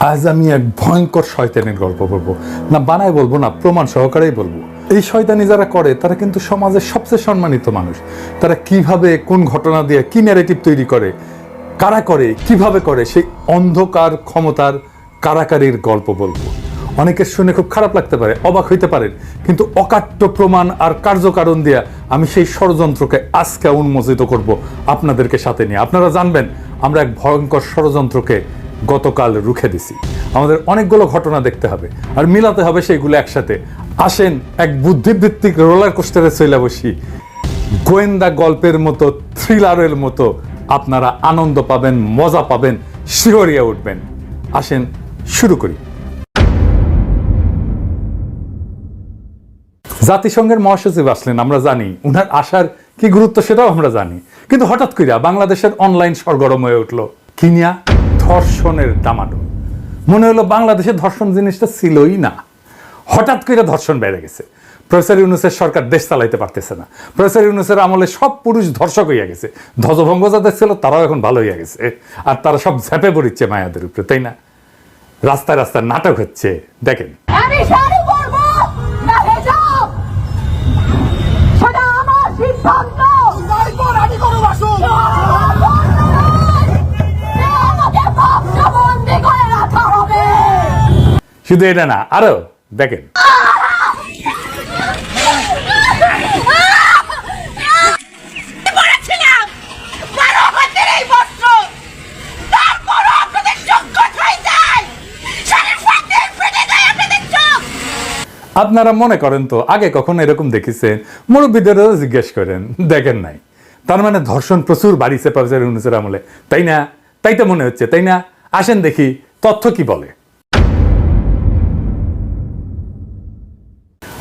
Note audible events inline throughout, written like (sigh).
আজ আমি এক ভয়ঙ্কর শয়তানের গল্প বলব। না, বানায় বলব না, প্রমাণ সহকারেই বলব। এই শয়তানি যারা করে, তারা কিন্তু সমাজের সবচেয়ে সম্মানিত মানুষ। তারা কীভাবে, কোন ঘটনা দিয়ে কি ন্যারেটিভ তৈরি করে, কারা করে, কীভাবে করে, সেই অন্ধকার ক্ষমতার কারাকারির গল্প বলব। অনেকের শুনে খুব খারাপ লাগতে পারে, অবাক হইতে পারেন, কিন্তু অকাট্য প্রমাণ আর কার্যকারণ দিয়া আমি সেই ষড়যন্ত্রকে আজকে উন্মোচিত করব আপনাদেরকে সাথে নিয়ে। আপনারা জানবেন, আমরা এক ভয়ঙ্কর ষড়যন্ত্রকে গতকাল রুখে দিছি। আমাদের অনেকগুলো ঘটনা দেখতে হবে আর মিলাতে হবে সেইগুলো একসাথে। আসেন এক বুদ্ধিভিত্তিক রোলার কোস্টারে চলে বসি। গোয়েন্দা গল্পের মতো থ্রিলারের মতো আপনারা আনন্দ পাবেন, মজা পাবেন, শিহরিয়া উঠবেন। আসেন শুরু করি। জাতিসংঘের মহাসচিব আসলেন, আমরা জানি। উনার আসার কি গুরুত্ব সেটাও আমরা জানি। কিন্তু হঠাৎ করিয়া বাংলাদেশের অনলাইন সরগরম হয়ে উঠল। কিনিয়া ধর্ষণের দামাডো মনে হলো বাংলাদেশে ধর্ষণ জিনিসটা ছিলই না। হঠাৎ করে ধর্ষণ বেড়ে গেছে। প্রফেসর ইউনুসের সরকার দেশ চালাইতে পারতেছে না। প্রফেসর ইউনুসের আমলে সব পুরুষ ধর্ষক হইয়া গেছে। ধ্বজভঙ্গ যাদের ছিল, তারাও এখন ভালো হইয়া গেছে। আর তারা সব ঝেপে পড়িচ্ছে মায়াদের উপরে, তাই না? রাস্তায় রাস্তায় নাটক হচ্ছে, দেখেন। সিদ্ধান্ত। শুধু এটা না, আরও, দেখেন। আপনারা মনে করেন তো, আগে কখনো এরকম দেখেছেন? মুরব্বীদেরও জিজ্ঞেস করেন, দেখেন নাই। তার মানে ধর্ষণ প্রচুর বাড়িছে প্রফেসর ইউনুসের আমলে। তাই না? তাই তো মনে হচ্ছে, তাই না? আসেন দেখি, তথ্য কি বলে?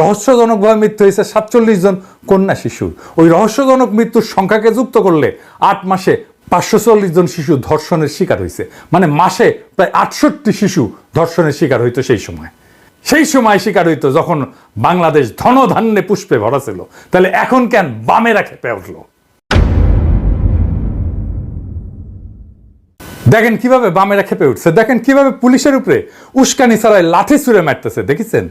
রহস্যজনকভাবে মৃত্যু হয়েছে সাতচল্লিশ জন কন্যা শিশু ওই রহস্যজনক মৃত্যুর সংখ্যাকে যুক্ত করলে আট মাসে পাঁচশো চল্লিশ জন শিশু ধর্ষণের শিকার হয়েছে। মানে মাসে প্রায় আটষট্টি শিশু ধর্ষণের শিকার হইতো সেই সময়। সেই সময় শিকার হইতো যখন বাংলাদেশ ধনধান্যে পুষ্পে ভরা ছিল। তাহলে এখন কেন বামেরা খেপে উঠল? দেখেন কীভাবে বামেরা খেপে উঠছে। দেখেন কীভাবে পুলিশের উপরে উস্কানি ছাড়াই লাঠি ছুঁড়ে মারতেছে। দেখেছেন?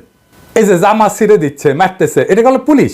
এই যে জামা ছিঁড়ে দিচ্ছে মারতেছে এটা গেল পুলিশ?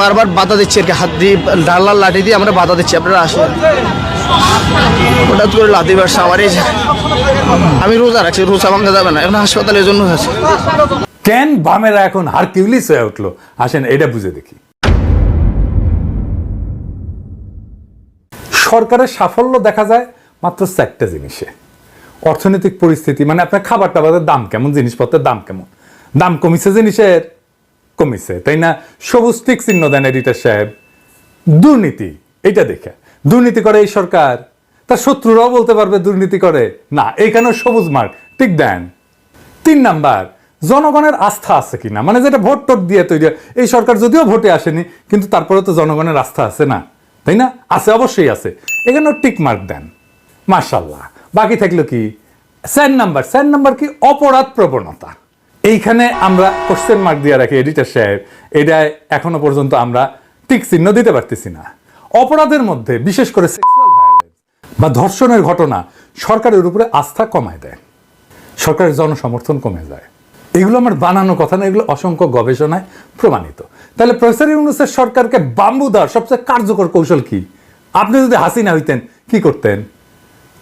বারবার বাধা দিচ্ছি আর কি হাত দিয়ে ডাল্লার লাঠি দিয়ে আমরা বাধা দিচ্ছি, আপনারা আসেন। হঠাৎ করে লাথি মারছে আমার এই আমি রোজা রাখছি, রোজা ভাঙা যাবে না, এখন হাসপাতালে এই জন্য আছে। কেন বামেরা এখন হারকিউলিস হয়ে উঠল? আসেন, এটা বুঝে দেখি। সরকারের সাফল্য দেখা যায় মাত্র চারটা জিনিসে। অর্থনৈতিক পরিস্থিতি মানে আপনার খাবার টাবারের দাম কেমন, জিনিসপত্রের দাম কেমন? দাম কমিছে জিনিসের কমিছে, তাই না? সবুজ টিক চিহ্ন দেন এডিটার সাহেব। দুর্নীতি, এটা দেখে। দুর্নীতি করে এই সরকার। তার শত্রুরাও বলতে পারবে দুর্নীতি করে। না, এইখানেও সবুজ মার্ক। ঠিক দেন। তিন নাম্বার, জনগণের আস্থা আছে কিনা? মানে যেটা ভোট টোট দিয়ে তৈরি এই সরকার যদিও ভোটে আসেনি, কিন্তু তারপরে তো জনগণের আস্থা আছে না? তাই না? আছে, অবশ্যই আছে। এখানেও টিক মার্ক দেন। মার্শাল্লাহ বাকি থাকল কি? চার নাম্বার। চার নাম্বার কি? অপরাধ প্রবণতা। এইখানে আমরা কোশ্চেন মার্ক দিয়ে রাখি এডিটর সাহেব। এটা এখনও পর্যন্ত আমরা টিক চিহ্ন দিতে পারতেছি না। অপরাধের মধ্যে, বিশেষ করে বা ধর্ষণের ঘটনা, সরকারের উপরে আস্থা কমায় দেয়। সরকারের জনসমর্থন কমে যায়। এগুলো আমার বানানো কথা না, এগুলো অসংখ্য গবেষণায় প্রমাণিত। তাহলে প্রফেসর ইউনুসের সরকারকে বাম্বু দেওয়ার সবচেয়ে কার্যকর কৌশল কি? আপনি যদি হাসিনা হইতেন, কি করতেন?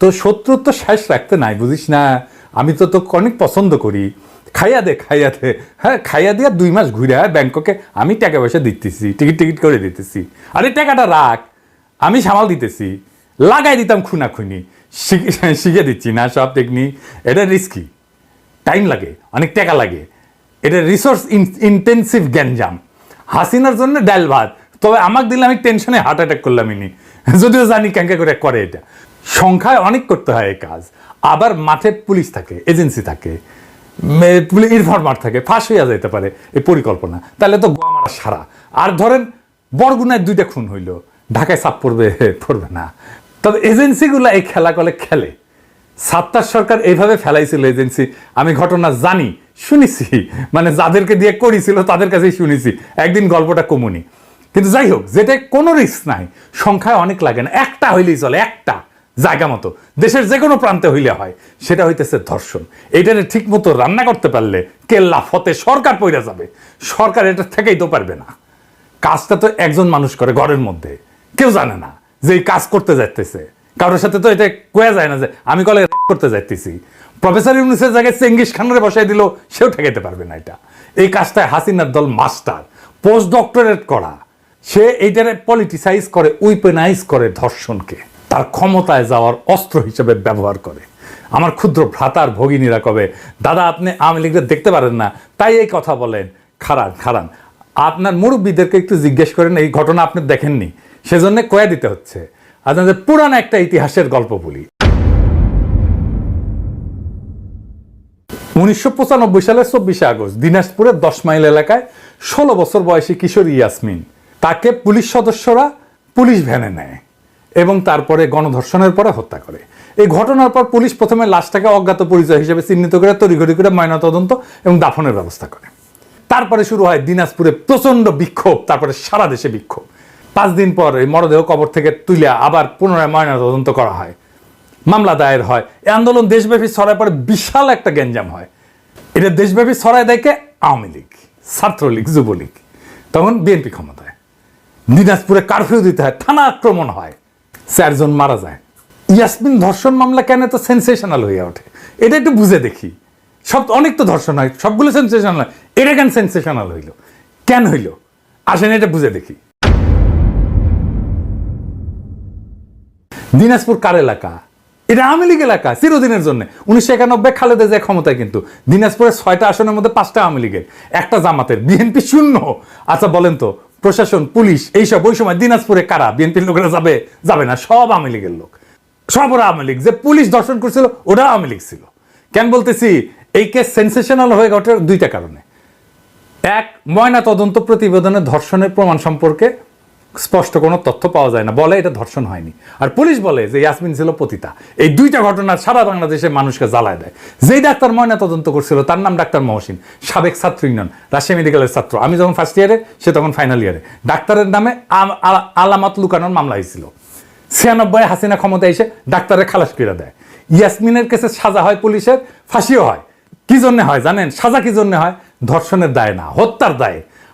তো শত্রুর তো শেষ রাখতে নাই, বুঝিস না? আমি তো তোকে অনেক পছন্দ করি। খাইয়া দে খাইয়া দে। হ্যাঁ খাইয়া দিয়া দুই মাস ঘুরে ব্যাংককে। আমি টাকা পয়সা দিতেছি, টিকিট টিকিট করে দিতেছি। আরে টাকাটা রাখ, আমি সামাল দিতেছি। লাগাই দিতাম খুনা খুনি শিখে শিখে দিচ্ছি। না, সব টেকনিক এটা রিস্কি টাইম লাগে, অনেক টাকা লাগে। এটা রিসোর্স ইন্টেন্সিভ গ্যাঞ্জাম। হাসিনার জন্য ডাল ভাত। তবে আমাকে দিলে আমি টেনশনে হার্ট অ্যাটাক করলাম ইনি। যদিও জানি ক্যাঙ্কা করে করে এটা। সংখ্যায় অনেক করতে হয় এই কাজ। আবার মাঠে পুলিশ থাকে, এজেন্সি থাকে ইনফরমার থাকে, ফাঁস হইয়া যেতে পারে, এই পরিকল্পনা। তাহলে তো গোয়া সারা। আর ধরেন, বরগুনায় দুইটা খুন হইল, ঢাকায় চাপ পড়বে (laughs) পড়বে না। তবে এজেন্সিগুলো এই খেলা কলে খেলে। সাত্তার সরকার এইভাবে ফেলাইছিল এজেন্সি, আমি ঘটনা জানি, শুনেছি। মানে যাদেরকে দিয়ে করেছিল, তাদের কাছেই শুনেছি। একদিন গল্পটা কমুনি। কিন্তু যাই হোক যেটা কোনো রিস্ক নাই, সংখ্যায় অনেক লাগে না। একটা হইলেই চলে, একটা। জায়গা মতো। দেশের যে কোনো প্রান্তে হইলে হয়, সেটা হইতেছে ধর্ষণ। এইটারে ঠিক মতো রান্না করতে পারলে কেল্লা ফতে সরকার পইরা যাবে। সরকার এটা থেকেই তো পারবে না। কাজটা তো একজন মানুষ করে ঘরের মধ্যে। কেউ জানে না যে কাজ করতে যাইতেছে। কারোর সাথে তো এটা কোয়া যায় না যে আমি কলে করতে যাইতেছি। প্রফেসর ইউনুসের জায়গায় চেঙ্গিস খানরে বসাই দিল, সেও ঠেকাইতে পারবে না এটা। এই কাজটায় হাসিনার দল মাস্টার, পোস্ট ডক্টরেট করা। সে এইটারে পলিটিসাইজ করে উইপেনাইজ করে ধর্ষণকে। তার ক্ষমতায় যাওয়ার অস্ত্র হিসেবে ব্যবহার করে। আমার ক্ষুদ্র ভ্রাতার ভগিনীরা কবে, দাদা, আপনি আওয়ামী লীগদের দেখতে পারেন না। তাই এই কথা বলেন। খারান খারান আপনার মুরব্বীদেরকে একটু জিজ্ঞেস করেন, এই ঘটনা আপনি দেখেননি? সেজন্য কয়া দিতে হচ্ছে। আপনাদের পুরানো একটা ইতিহাসের গল্প বলি। উনিশশো পঁচানব্বই সালের চব্বিশে আগস্ট, দিনাজপুরের দশ মাইল এলাকায় ষোলো বছর বয়সী কিশোর ইয়াসমিন। তাকে পুলিশ সদস্যরা পুলিশ ভ্যানে নেয়। এবং তারপরে গণধর্ষণের পরে হত্যা করে। এই ঘটনার পর পুলিশ প্রথমে লাশটাকে অজ্ঞাত পরিচয় হিসেবে চিহ্নিত করে তড়িঘড়ি করে ময়নাতদন্ত এবং দাফনের ব্যবস্থা করে। তারপরে শুরু হয় দিনাজপুরে প্রচণ্ড বিক্ষোভ, তারপরে সারা দেশে বিক্ষোভ। পাঁচ দিন পর এই মরদেহ কবর থেকে তুলে আবার পুনরায় ময়নাতদন্ত করা হয়। মামলা দায়ের হয়। এই আন্দোলন দেশব্যাপী ছড়ায় পরে বিশাল একটা গ্যাঞ্জাম হয়। এটা দেশব্যাপী ছড়ায় দেখে আওয়ামী লীগ, ছাত্রলীগ, যুবলীগ। তখন বিএনপি ক্ষমতায়। দিনাজপুরে কারফিউ দিতে হয়, থানা আক্রমণ হয়। চারজন মারা যায়। ইয়াসমিন ধর্ষণ মামলা কেন তো সেন্সেশনাল হয়ে ওঠে? এটা একটু বুঝে দেখি। সব অনেক তো ধর্ষণ হয়, সবগুলো সেন্সেশনাল এটা কেন সেন্সেশনাল হইল? কেন হইল? আসেন এটা বুঝে দেখি। দিনাজপুর কার এলাকা? এটা আওয়ামী লীগ এলাকা, চিরদিনের জন্য। উনিশশো একানব্বই খালেদা যায় ক্ষমতায় কিন্তু। দিনাজপুরের ছয়টা আসনের মধ্যে পাঁচটা আওয়ামী লীগের। একটা জামাতের, বিএনপি শূন্য। আচ্ছা বলেন তো প্রশাসন, পুলিশ, এইসব, ওই সময় দিনাজপুরে কারা? বিএনপির লোকেরা যাবে? যাবে না, সব আওয়ামী লীগের লোক। সব ওরা আওয়ামী লীগ। যে পুলিশ দর্শন করছিল, ওরা আওয়ামী লীগ ছিল। কেন বলতেছি? এই কেস সেন্সেশনাল হয়ে ওঠে দুইটা কারণে। এক ময়না তদন্ত প্রতিবেদনে ধর্ষণের প্রমাণ সম্পর্কে স্পষ্ট কোনো তথ্য পাওয়া যায় না। বলে এটা ধর্ষণ হয়নি। আর পুলিশ বলে যে ইয়াসমিন ছিল পতিতা। এই দুইটা ঘটনা সারা বাংলাদেশে মানুষকে জ্বালায় দেয়। যেই ডাক্তার ময়না তদন্ত করছিল, তার নাম ডাক্তার মহসিন। সাবেক ছাত্র ইউনিয়ন, রাজশাহী মেডিকেলের ছাত্র। আমি যখন ফার্স্ট ইয়ারে সে তখন ফাইনাল ইয়ারে ডাক্তারের নামে আলামত লুকানোর মামলা হয়েছিল। ছিয়ানব্বই হাসিনা ক্ষমতা এসে ডাক্তারের খালাস করে দেয়। ইয়াসমিনের কেসে সাজা হয় পুলিশের, ফাঁসিও হয়। কি জন্য হয় জানেন? সাজা কি জন্য হয়? ধর্ষণের দায় না, হত্যার দায়ে।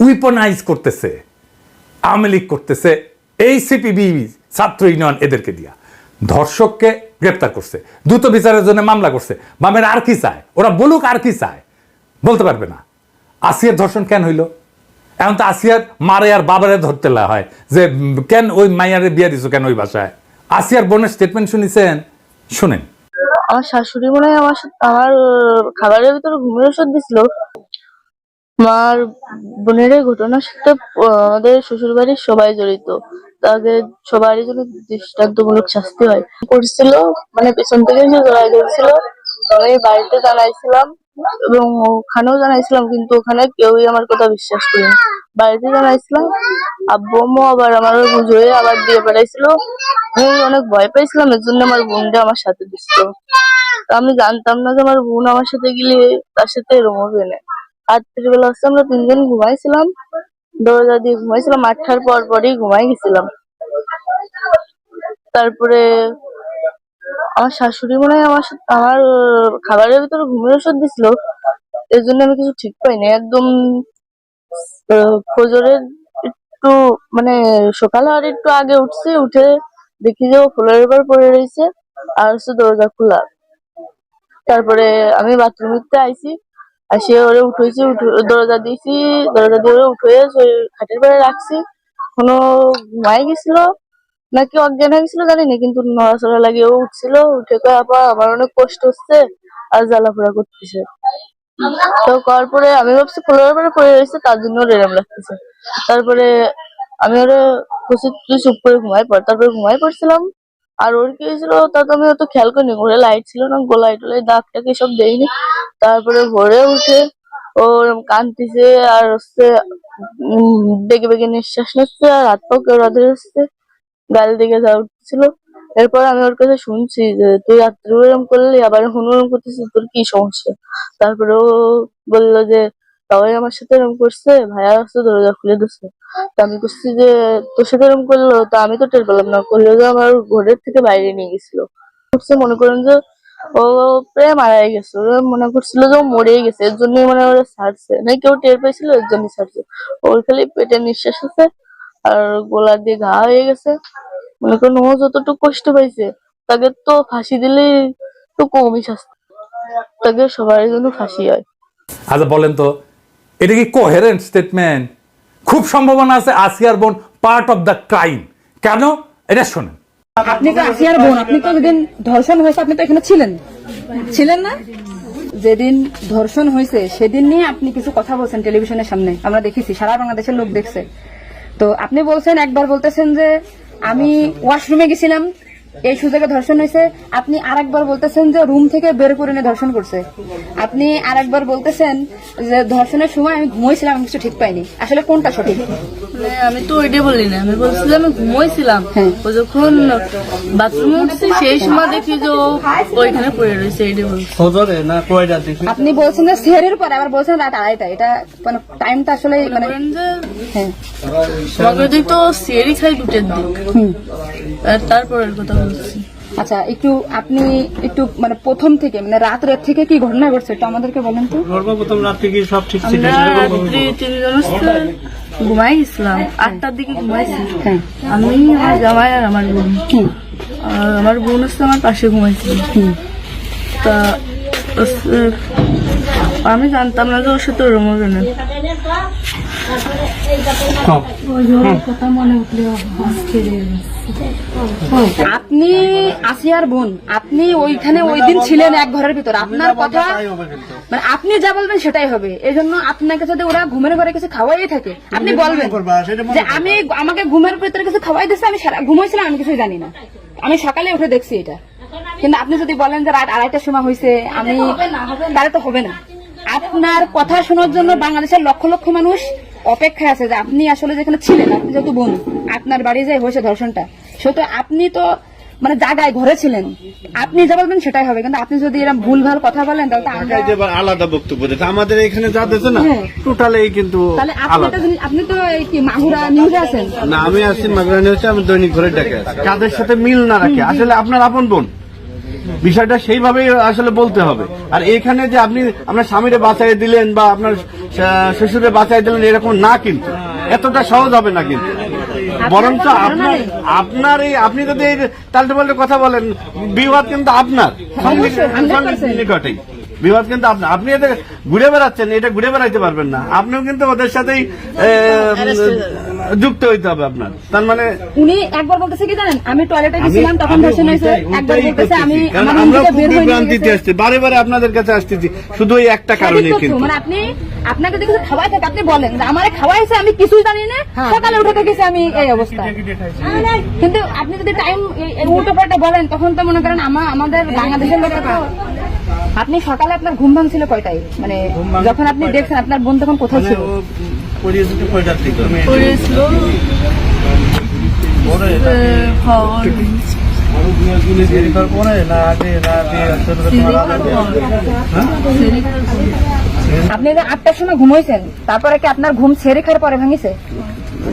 উইপনাইজ করতেছে, আওয়ামী লীগ করতেছে, এই সিপিবি ছাত্র ইউনিয়ন এদেরকে দিয়া। ধর্ষককে গ্রেপ্তার করছে, দ্রুত বিচারের জন্য মামলা করছে। বামের আর কি চায়? ওরা বলুক আর কি চায়? বলতে পারবে না। আসিয়ার ধর্ষণ কেন হইল? এখন তো আসিয়ার মারে আর বাবারে ধরতে হয় যে, কেন ওই মাইয়ারে বিয়া দিছো কেন ওই বাসায়? আসিয়ার বোনের স্টেটমেন্ট শুনিছেন? শুনেন। আমার শাশুড়ি মনে হয় আমার আমার খাবারের ভিতরে ঘুমের ওষুধ দিছিল। আমার বোনের এই ঘটনার সাথে আমাদের শ্বশুর বাড়ির সবাই জড়িত। তাদের সবারই জন্য দৃষ্টান্তমূলক শাস্তি হয়। করছিল মানে পেছন থেকে এসে জড়াই ধরছিল আমি বাড়িতে জানাইছিলাম এবং ওখানেও জানাইছিলাম, কিন্তু ওখানে কেউই আমার কথা বিশ্বাস করেনি। বাড়িতে জানাইছিলাম, আব্বু, আম্মু আবার আমার বুঝে আবার দিয়ে পাঠাইছিল। আমি অনেক ভয় পাইছিলাম, এর জন্য আমার বোনটা আমার সাথে দিছিল। তো আমি জানতাম না যে আমার বোন আমার সাথে গেলে তার সাথে এরকম হবে না। রাত্রির বেলা হচ্ছে আমরা তিনজন ঘুমাইছিলাম। দরজা দিয়ে ঘুমাইছিলাম, আটটার পর পরই ঘুমাই গেছিলাম। তারপরে আমার শাশুড়ি মনে হয় আমার আমার খাবারের ভিতরে ঘুমের ওষুধ দিছিল। এর জন্য আমি কিছু ঠিক পাইনি। একদম ফজরের একটু মানে সকালে আর একটু আগে উঠছি, উঠে দেখি যে ফুলের উপর পড়ে রয়েছে, আর হচ্ছে দরজা খোলা। তারপরে আমি বাথরুমে আইছি। আসে ওরে উঠেছি দরজা দিয়েছি, দরজা দিয়ে ওরে উঠে খাটের পরে রাখছি। কোনো ঘুমাই গেছিল নাকি অজ্ঞান হয়ে গেছিল জানি না কিন্তু নড়াচড়া লাগিয়ে ও উঠছিল, উঠে কয়ে, আপা, আমার অনেক কষ্ট হচ্ছে, আর জ্বালাপোড়া করতেছে। তো করার পরে আমি ভাবছি ফুলের উপরে পড়ে রয়েছে, তার জন্য ওর এরম লাগতেছে। তারপরে আমি ওরে তুই চুপ করে ঘুমাই পড়। তারপরে ঘুমাই পড়ছিলাম। আর ওর কি হয়েছিল তা তো আমি অত খেয়াল করিনি। ঘরে লাইট ছিল না গোলাই টোলাই দাগ টাক এসব দেয়নি। তারপরে ভোরে উঠে ও ওরম কাঁদতেছে আর হচ্ছে বেগে বেগে নিঃশ্বাস নিচ্ছে আর হাত পাও কেউ রাধে হচ্ছে। গাল দিকে যা উঠছিল। এরপর আমি ওর কাছে শুনছি যে, তুই রাত্রে এরম করলি, আবার এখন ওরম করতেছিস? তোর কি সমস্যা? তারপরে ও বলল যে সবাই আমার সাথে এরম করছে, ভাইয়া আসছে দরজা খুলে দিচ্ছে তা আমি করছি যে, তোর সাথে এরম করল, তা আমি তো টের পেলাম না, করলে যে আমার ঘরের থেকে বাইরে নিয়ে গেছিল। করছে মনে করেন যে ও প্রায় মারাই গেছে মনে করছিল যে ও মরেই গেছে, এর জন্যই মানে ওরা ছাড়ছে। না কেউ টের পেয়েছিল, এর জন্য ছাড়ছে। ওর খালি পেটে নিঃশ্বাস আছে, আর গোলা দিয়ে ঘা হয়ে গেছে। মনে করেন ও যতটুকু কষ্ট পাইছে, তাকে তো ফাঁসি দিলেই তো কমই শাস্তি। তাকে সবার জন্য ফাঁসি হয়। আচ্ছা বলেন তো এটা কি কোহেরেন্ট স্টেটমেন্ট খুব সম্ভাবনা আছে আসিয়ার বোন পার্ট অফ দ্য ক্রাইম কেন? এটা শোনেন। আপনি তো আসিয়ার বোন, আপনি তো যেদিন ধর্ষণ হয়েছে, আপনি তো এখানে ছিলেন। ছিলেন না? যেদিন ধর্ষণ হয়েছে, সেদিন নিয়ে আপনি কিছু কথা বলছেন টেলিভিশনের সামনে। আমরা দেখেছি, সারা বাংলাদেশের লোক দেখছে। তো আপনি বলছেন, একবার বলতেছেন যে আমি ওয়াশরুমে গেছিলাম। এই সুযোগে ধর্ষণ হয়েছে। আপনি আরেকবার বলতেছেন যে রুম থেকে বের করে নিয়ে ধর্ষণ করছে। আপনি আরেকবার বলতেছেন যে ধর্ষণের সময় আমি ঘুমাইছিলাম আমি কিছু ঠিক পাইনি। আসলে কোনটা সঠিক? মানে আমি তো ওইটাই বলি না আমি বলছিলাম আমি ঘুমোইছিলাম। হ্যাঁ। ও যখন বাথরুমে উঠছি সেই সময় দেখি যে ও ওইখানে পড়ে রয়েছে এইটাই বলছি। আপনি বলছেন যে সেহেরের পরে আবার বলছেন রাত আড়াইটা এটা মানে টাইমটা আসলে মানে হ্যাঁ। তো সেরি খাই দুটের দিক। তারপরের কথা আচ্ছা একটু আপনি একটু মানে প্রথম থেকে মানে রাত রাত থেকে কি ঘটনা ঘটছে একটু আমাদেরকে বলেন তো। সর্বপ্রথম রাত্রে কি সব ঠিক ছিল ঘুমাই গেছিলাম আটটার দিকে ঘুমাইছি হ্যাঁ। আমি আমার জামাই আর আমার বোন। আর আমার বোন হচ্ছে আমার পাশে ঘুমাইছিল। তা আমি জানতাম না যে ওর সাথে ওরম হবে না। আপনি আসিয়ার বোন আপনি ওইখানে ওই দিন ছিলেন এক ঘরের ভিতর। আপনার কথা মানে আপনি যা বলবেন সেটাই হবে। এই জন্য আপনাকে যদি ওরা ঘুমের ঘরে কিছু খাওয়াই থাকে আপনি বলবেন যে আমি আমাকে ঘুমের ভিতরে কিছু খাওয়াই দিচ্ছে আমি ঘুমাইছিলাম আমি কিছু জানি না। আমি সকালে উঠে দেখছি এটা। কিন্তু আপনি যদি বলেন যে রাত আড়াইটার সময় হয়েছে আমি তাহলে তো হবে না। আপনার কথা শোনার জন্য বাংলাদেশের লক্ষ লক্ষ মানুষ অপেক্ষায় আছে যে আপনি আসলে যেখানে ছিলেন আপনি যেহেতু বোন আপনার বাড়ি যে হয়েছে ধর্ষণটা সেহেতু আপনি তো মানে জায়গায় ঘরে ছিলেন। আপনি যা বলবেন সেটাই হবে কিন্তু আপনি যদি এরকম ভুল ভালো কথা বলেন তাহলে আমরা- আলাদা বক্তব্য দিতে আমাদের এখানে যা দিতে না হ্যাঁ। টোটালি কিন্তু তাহলে আপনি তো এই কি মাহুরা নিউজে আছেন? না আমি আছি মাগরানি হচ্ছে আমি দৈনিক ঘরে ডেকে আছি। কাদের সাথে মিল না রাখে? আসলে আপনার আপন বোন। বিষয়টা সেইভাবেই আসলে বলতে হবে। আর এখানে যে আপনি আপনার স্বামীরে বাঁচাই দিলেন বা আপনার শ্বশুরে বাঁচাই দিলেন এরকম না কিন্তু। এতটা সহজ হবে না কিন্তু। বরঞ্চ আপনার আপনার এই আপনি যদি এই তাল্টে পাল্টে কথা বলেন বিবাদ কিন্তু আপনার। সঙ্গে নিকটেই। বিবাদ কিন্তু আপনার আপনি এটা ঘুরে বেড়াচ্ছেন এটা ঘুরে বেড়াইতে পারবেন না। আপনিও কিন্তু ওদের সাথেই যুক্ত হইতে হবে আপনার। তার মানে উনি একবার বলতেছে কি জানেন? আমি টয়লেটে গেছিলাম তখন ধর্ষণ হয়েছে। একবার বলতেছে আমি আমরা থেকে বের খুব বিভ্রান্তিতে আসছি বারে বারে আপনাদের কাছে আসতেছি। শুধু ওই একটা কারণে কিন্তু। মানে আপনি আপনাকে যদি কিছু খাওয়াই থাকে আপনি বলেন। যে আমারে খাওয়াইছে আমি কিছুই জানি না। সকালে উঠে দেখেছি আমি এই অবস্থা। কিন্তু আপনি যদি টাইম উল্টো পাল্টা বলেন তখন তো মনে করেন আমা- আমাদের বাংলাদেশের লোকের আপনি সকালে আপনার ঘুম ভাঙছিল কয়টায়? মানে যখন আপনি দেখছেন আপনার বোন তখন কোথায় ছিল? আপনি আটটার সময় ঘুমাইছেন তারপরে কি আপনার ঘুম ছেড়ে খাওয়ার পরে ভাঙিছে?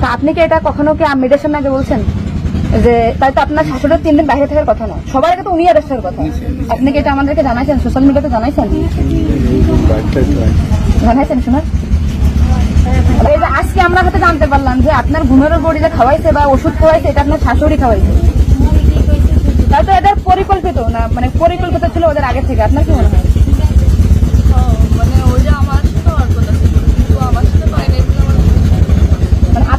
তা আপনি কি এটা কখনো কি মেয়েদের সামনে আগে বলছেন? যে তাই তো আপনার শাশুড়ির তিন দিন বাইরে থাকার কথা না। সবার আগে তো উনি অ্যারেস্ট হওয়ার কথা। আপনি কি এটা আমাদেরকে জানাইছেন? সোশ্যাল মিডিয়াতে জানাইছেন? জানাইছেন শোনা? যে আজকে আমরা হয়তো জানতে পারলাম যে আপনার ঘুমের বড়ি যে খাওয়াইছে বা ওষুধ খাওয়াইছে, এটা আপনার শাশুড়ি খাওয়াইছে। তাই তো এদের পরিকল্পিত না মানে পরিকল্পিত ছিল ওদের আগে থেকে। আপনার কি মনে হয় মানে ওই যে আমার সাথে আর কথা ছিল কিন্তু আমার সাথে পাই নাই বলে আমার মানে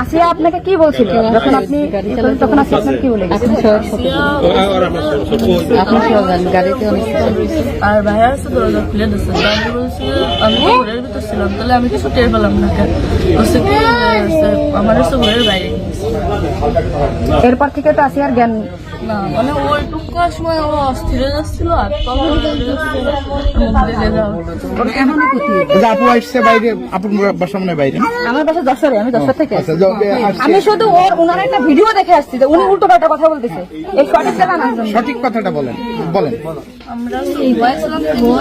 আসিয়া আপনাকে কি বলছিল? যখন আপনি তখন আসিয়া আপনার কি বলে গেছে আর ভাইয়া আছে দরজা খুলে দিচ্ছে আমি বলছি? আমি ঘরের ভিতর ছিলাম তাহলে আমি কিছু টের পেলাম না বলছে কি আমার হচ্ছে ঘরের বাইরে। এরপর থেকে তো আসিয়ার জ্ঞান না মানে ওই টুকার সময় ও অস্থির যাচ্ছিল আর আপু আসছে বাইরে আপুর বাসা বাইরে। আমার বাসা যশোরে আমি যশোর থেকে আসছে। আমি শুধু ওর ওনার একটা ভিডিও দেখে আসছি যে উনি উল্টো পাল্টা কথা বলতেছে। এই সঠিক জানার জন্য সঠিক কথাটা বলেন। বলেন। আমরা ঘুমাইছিলাম ভোর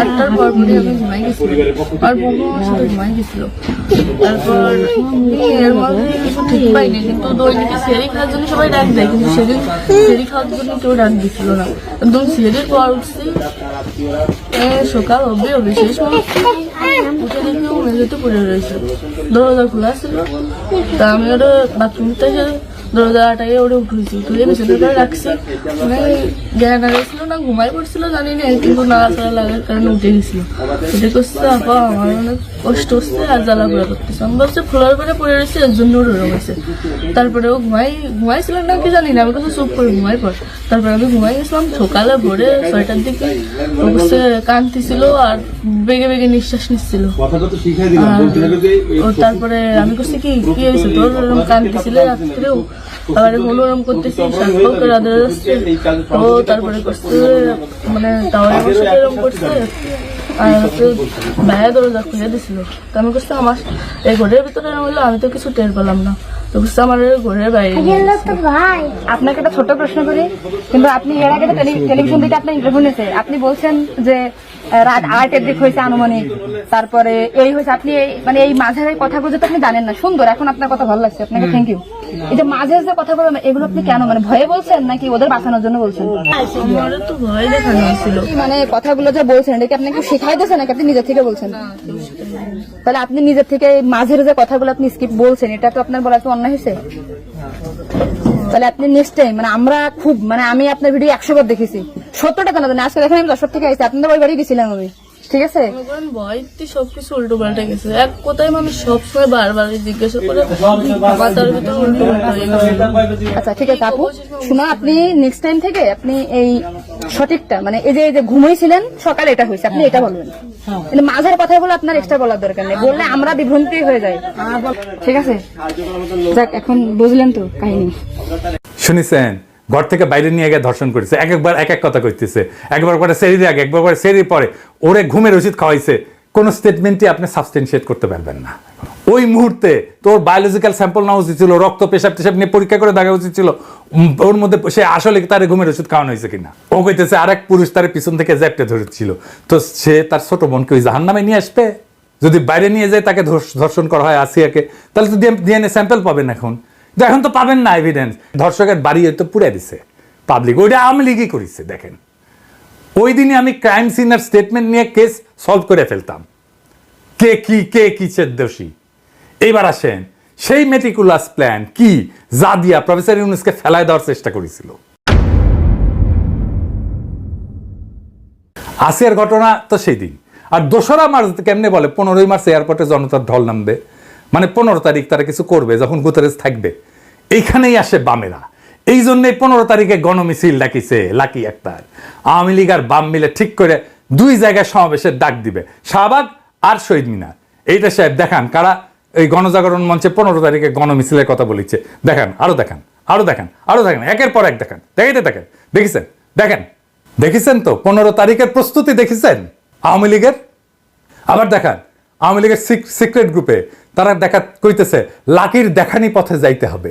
আটটার পর পরে আমি ঘুমাই গেছিলাম। আর বউ আমার সাথে ঘুমাই গেছিল। তারপর এর মধ্যে কিছু ঠিক পাইনি কিন্তু দৈনিকে সেরি খাওয়ার জন্য সবাই ডাক দেয় কিন্তু সেদিন সেরি খাওয়ার জন্য কেউ ডাক দিছিল না। একদম সেরির পর উঠছি সকাল হবে হবে শেষ উঠে দেখি পড়ে রয়েছে। দরজা খোলা ছিল তা আমি ওটা বাথরুম দরজা আটাই ওটা উঠেছি তুলে বিছানাটা রাখছি। মানে জ্ঞান হারিয়েছিল না ঘুমাই পড়ছিল জানি না কিন্তু নাড়াচাড়া লাগার কারণে উঠে গেছিল। উঠে করছে আপা আমার অনেক কষ্ট হচ্ছে আর জ্বালা পোড়া করতেছে। আমি বলছে ফ্লোর করে পড়ে রয়েছে এর জন্য ওরকম হয়েছে তারপরে ও ঘুমাই ঘুমাইছিলাম না কি জানি না আমি কাছে চুপ করে ঘুমাই পর। তারপরে আমি ঘুমাই গেছিলাম সকালে ভোরে ছয়টার দিকে বলছে কাঁদতেছিল আর বেগে বেগে নিঃশ্বাস নিচ্ছিল। ও তারপরে আমি করছি কি কি হয়েছে? তোর কাঁদতেছিল রাত্রেও? আবার হলো ওরকম করতেছি তারপরে করছে। মানে টাওয়ারে বসে এরকম করছে। আর হচ্ছে ভাইয়া দরজা খুলে দিছিল। তো আমি করছি আমার এই ঘরের ভিতরে হলো আমি তো কিছু টের পেলাম না। তো করছে আমার ঘরের বাইরে আপনাকে একটা ছোট প্রশ্ন করি কিন্তু আপনি এর আগে টেলিভিশন থেকে আপনার ইন্টারভিউ নিয়েছে। আপনি বলছেন যে রাত আটের দিক হয়েছে আনুমানিক। তারপরে এই হয়েছে আপনি এই মানে এই মাঝের এই কথাগুলো তো আপনি জানেন না। সুন্দর এখন আপনার কথা ভালো লাগছে। আপনাকে থ্যাংক ইউ এই যে মাঝে যে কথা কথাগুলো এগুলো আপনি কেন মানে ভয়ে বলছেন নাকি ওদের বাঁচানোর জন্য বলছেন? মানে কথাগুলো যে বলছেন এটা কি আপনি কি শেখাই দিয়েছেন নাকি আপনি নিজের থেকে বলছেন? তাহলে আপনি নিজের থেকে মাঝের যে কথাগুলো আপনি স্কিপ বলছেন এটা তো আপনার বলা তো অন্যায় হয়েছে? তাহলে আপনি নেক্সট টাইম মানে আমরা খুব মানে আমি আপনার ভিডিও একশো বার দেখেছি। সত্তরটা কেন না আজকে দেখেন আমি দশর থেকে আসছি আপনাদের ওই বাড়ি গেছিলাম আমি ঠিক আছে? ভয়তে সবকিছু উল্টো পাল্টে গেছে। এক কোথায় মানুষ সবসময় বারবার জিজ্ঞাসা করে মাথার ভিতরে উল্টো পাল্টা আচ্ছা ঠিক আছে আপু। শোনা আপনি নেক্সট টাইম থেকে আপনি এই সঠিকটা? মানে এই যে এই যে ঘুমাইছিলেন সকালে এটা হয়েছে। আপনি এটা বলবেন। কিন্তু মাঝের কথা বলে আপনার এক্সট্রা বলার দরকার নেই। বললে আমরা বিভ্রান্তি হয়ে যাই। ঠিক আছে? যাক এখন বুঝলেন তো কাহিনী। শুনেছেন ঘর থেকে বাইরে নিয়ে গিয়ে ধর্ষণ করেছে। এক একবার এক এক কথা করতেছে একবার করে সেরির আগে একবার করে সেরির পরে। ওরে ঘুমের ওষুধ খাওয়াইছে। কোন স্টেটমেন্টই আপনি সাবস্টেন্সিয়েট করতে পারবেন না। ওই মুহূর্তে তোর বায়োলজিক্যাল স্যাম্পল নেওয়া উচিত ছিল, রক্ত, পেশাব টেশাব নিয়ে পরীক্ষা করে দেখা উচিত ছিল ওর মধ্যে সে আসলে তার ঘুমের ওষুধ খাওয়ানো হয়েছে কিনা? ও কইতেছে আরেক পুরুষ তার পিছন থেকে জ্যাপটে ধরেছিল। তো সে তার ছোট বোনকে ওই জাহান নামে নিয়ে আসবে? যদি বাইরে নিয়ে যায় তাকে ধর্ষণ করা হয় আসিয়াকে, তাহলে তো ডিএনএ স্যাম্পল পাবেন এখন। কিন্তু এখন তো পাবেন না এভিডেন্স ধর্ষকের বাড়ি তো পুড়ে দিছে পাবলিক ওইটা আওয়ামী লীগই করেছে, দেখেন। ওই দিনে আমি ক্রাইম সিনার স্টেটমেন্ট নিয়ে কেস সলভ করে ফেলতাম। কে কি, কে কিসের দোষী? এইবার আসেন, সেই মেটিকুলাস প্ল্যান কি যা দিয়া প্রফেসর ইউনুসকে ফেলায় দেওয়ার চেষ্টা করেছিল। আসিয়ার ঘটনা তো সেই দিন। আর দোসরা মার্চ কেমনে বলে? পনেরোই মার্চ এয়ারপোর্টে জনতার ঢল নামবে। মানে পনেরো তারিখ তারা কিছু করবে, যখন গুতারেজ থাকবে। এইখানেই আসে বামেরা। এই জন্যই পনেরো তারিখে গণমিছিল ডাকিছে, লাকি একটার আওয়ামী লীগ আর বাম মিলে ঠিক করে দুই জায়গায় সমাবেশের ডাক দিবে। শাহবাগ আর শহীদ মিনার। এইটা সাহেব, দেখান কারা এই গণজাগরণ মঞ্চে পনেরো তারিখে গণমিছিলের কথা বলিছে। দেখান, আরও দেখান আরও দেখান, আরও দেখেন, একের পর এক দেখান। দেখাইতে দেখেন, দেখেছেন? দেখেন, দেখেছেন তো? পনেরো তারিখের প্রস্তুতি দেখেছেন? আওয়ামী লীগের? আবার দেখান, আওয়ামী লীগের সিক্রেট গ্রুপে তারা দেখা কইতেছে লাকির দেখানি পথে যাইতে হবে।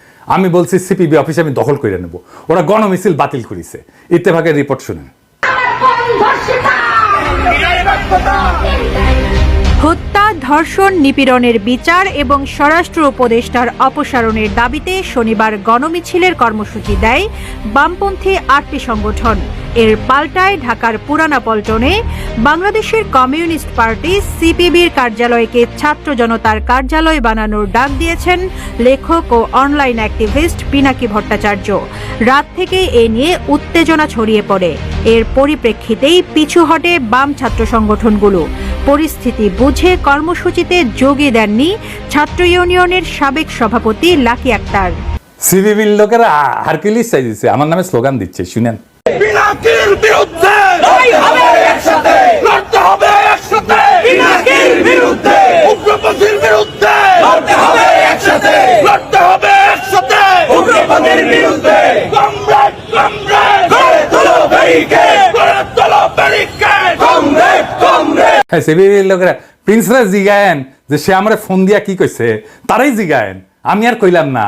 আমি বলছি সিপিবি অফিসে আমি দখল করে নেব। ওরা গণমিছিল বাতিল করেছে। ইত্তেফাকের রিপোর্ট শুনেন। হত্যা, ধর্ষণ, নিপীড়নের বিচার এবং স্বরাষ্ট্র উপদেষ্টার অপসারণের দাবিতে শনিবার গণমিছিলের কর্মসূচি দেয় বামপন্থী আটটি সংগঠন। এর পাল্টায় ঢাকার পুরানা পল্টনে বাংলাদেশের কমিউনিস্ট পার্টি সিপিবির কার্যালয়কে ছাত্র জনতার কার্যালয় বানানোর ডাক দিয়েছেন লেখক ও অনলাইন অ্যাক্টিভিস্ট পিনাকি ভট্টাচার্য। রাত থেকেই এ নিয়ে উত্তেজনা ছড়িয়ে পড়ে। এর পরিপ্রেক্ষিতেই পিছু হটে বাম ছাত্র সংগঠনগুলো। পরিস্থিতি বুঝে কর্মসূচিতে যোগী দেননি ছাত্র ইউনিয়নের সাবেক সভাপতি লাকি আক্তার। সিপিবির লোকেরা হারকিউলিস চাইছে আমার নামে স্লোগান দিচ্ছে, শুনেন। বিরুদ্ধে হবে একসাথে। লড়তে হবে একসাথে। বিরুদ্ধে। উগ্রপন্থীর বিরুদ্ধে লড়তে হবে একসাথে। লড়তে হবে একসাথে। উগ্রপন্থীর বিরুদ্ধে। Comrade comrade. গড়ে তোলো ব্যারিকেড। গড়ে তোলো ব্যারিকেড। Comrade comrade. হ্যাঁ লোকেরা প্রিন্সরা জিগায়েন যে সে আমার ফোন দিয়া কি কইছে? তারাই জিগায়েন। আমি আর কইলাম না।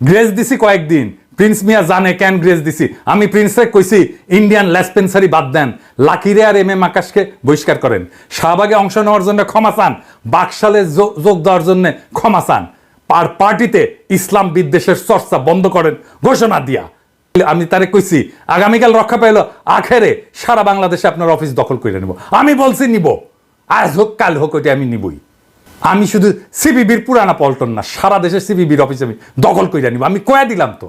গ্রেস দিছি কয়েকদিন। প্রিন্স মিয়া জানে ক্যান গ্রেস দিছি। আমি প্রিন্সে কইছি ইন্ডিয়ান ল্যাসপেন্সারি বাদ দেন। লাকিরে আর এম এম আকাশকে বহিষ্কার করেন। শাহবাগে অংশ নেওয়ার জন্য ক্ষমা চান। বাকশালে যোগ দেওয়ার জন্য ক্ষমা চান। আর পার্টিতে ইসলাম বিদ্বেষের চর্চা বন্ধ করেন। ঘোষণা দিয়া। আমি তারে কইছি, আগামীকাল রক্ষা পাইলো, আখেরে সারা বাংলাদেশে আপনার অফিস দখল করে নেব। আমি বলছি, নিব। আজ হোক, কাল হোক, ওইটা আমি নিবই। আমি শুধু সিবিবির পুরানা পল্টন না, সারা দেশের সিবিবির অফিস আমি দখল করে নিব। আমি কয়া দিলাম তো?